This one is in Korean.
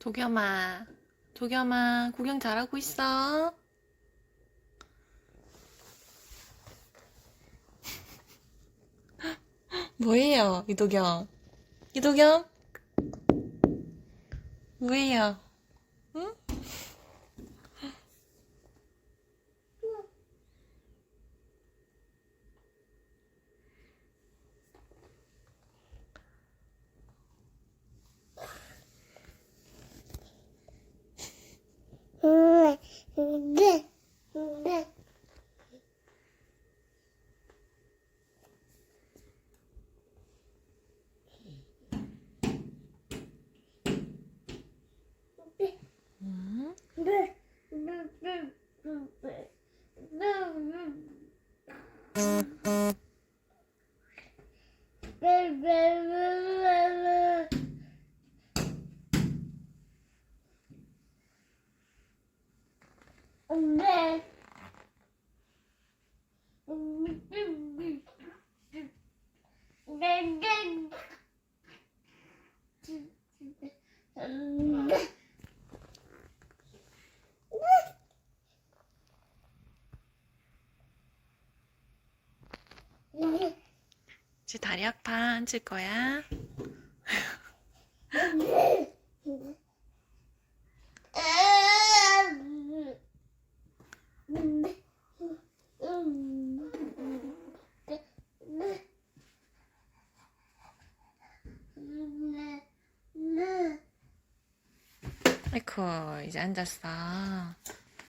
도겸아, 도겸아, 구경 잘하고 있어? 뭐예요, 이도겸? 이도겸? 뭐예요? 응? Mm-hmm. 이제 다리 아파, 앉을 거야? 아이쿠, 이제 앉았어.